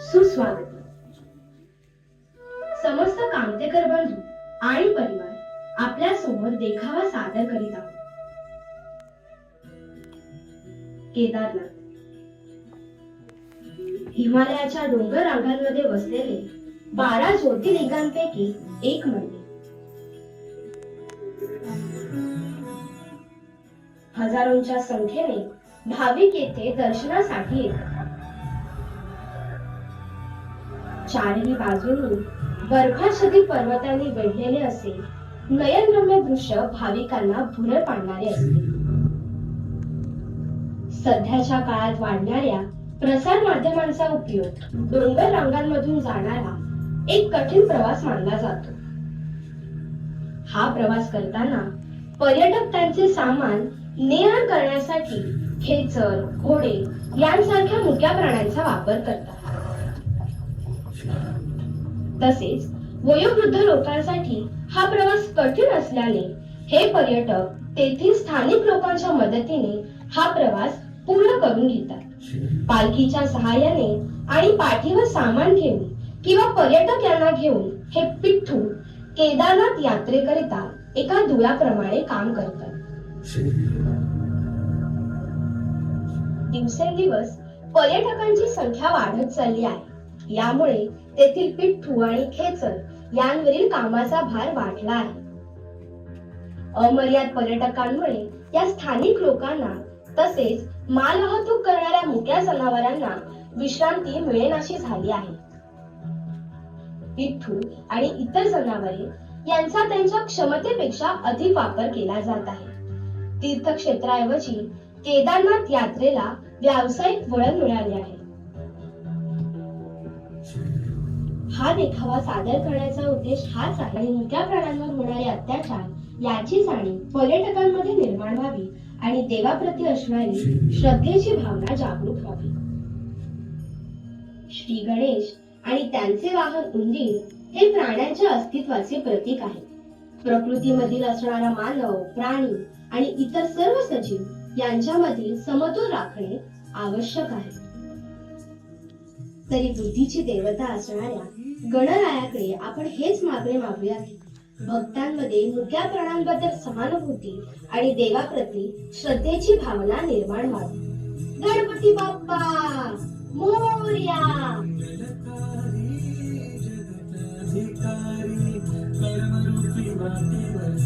सुस्वागत. समस्त कामतेकर बंधू आणि परिवार आपल्यासमोर देखावा सादर करीत आहोत. केदारनाथ. हिमालयाच्या डोंगर रांगांमध्ये वसलेले बारा ज्योतिर्लिंगांपैकी एक मंदिर. हजारोंच्या संख्येने भाविक येथे दर्शनासाठी येतात. चारही बाजूंनी बर्फाच्छादित पर्वतांनी वेढलेले असे. नयनरम्य दृश्य भाविकांना भुरळ पाडणारे असते. सध्याच्या काळात वाढणाऱ्या प्रसार माध्यमांचा उपयोग डोंगर रांगांमधून जाणारा एक कठीण प्रवास मानला जातो. हा प्रवास करताना पर्यटक त्यांचे सामान ने करण्यासाठी खेचर घोडे यांसारख्या मुक्या प्राण्यांचा वापर करतात. तसेच वयोवृद्ध लोकांसाठी हा प्रवास कठीण असल्याने हे पर्यटक तेथील स्थानिक लोकांच्या मदतीने हा प्रवास पूर्ण करून घेतात. पालखीच्या सहाय्याने आणि पाठीवर सामान घेऊन किंवा पर्यटक यांना घेऊन हे पिठ्ठू केदारनाथ यात्रेकरिता एका दुव्याप्रमाणे काम करतात. दिवसेंदिवस पर्यटकांची संख्या वाढत चालली आहे. यामुळे तेथील पिठ्ठू आणि खेचर यांवरील कामाचा भार वाढला आहे. अमर्याद पर्यटकांमुळे या स्थानिक लोकांना तसेच मालवाहतूक करणाऱ्या मोठ्या जनावरांना विश्रांती मिळेनाशी झाली आहे. पिठ्ठू आणि इतर जनावरे यांचा त्यांच्या क्षमतेपेक्षा अधिक वापर केला जात आहे. तीर्थक्षेत्राऐवजी केदारनाथ यात्रेला व्यावसायिक वळण मिळाले आहे. हा देखावा सादर करण्याचा उद्देश हाच आहे. आणि मुक्या प्राण्यांवर होणारे अत्याचार याची जाणीव पर्यटकांमध्ये निर्माण व्हावी आणि देवाप्रती असणारी श्रद्धेची भावना जागरूक व्हावी. श्री गणेश आणि त्यांचे वाहन उंदीर हे प्राण्यांच्या अस्तित्वाचे प्रतीक आहे प्रकृतीमधील असणारा मानव प्राणी आणि इतर सर्व सजीव यांच्यामधील समतोल राखणे आवश्यक आहे. तरी बुद्धीची देवता असणाऱ्या गणरायाकडे आपण हेच मागणे मागूया की भक्तांमध्ये मुक्या प्राणांबद्दल समानुभूती आणि देवाप्रती श्रद्धेची भावना निर्माण व्हावी. गणपती बाप्पा! मोर्या! कर्मरूपी मातेवर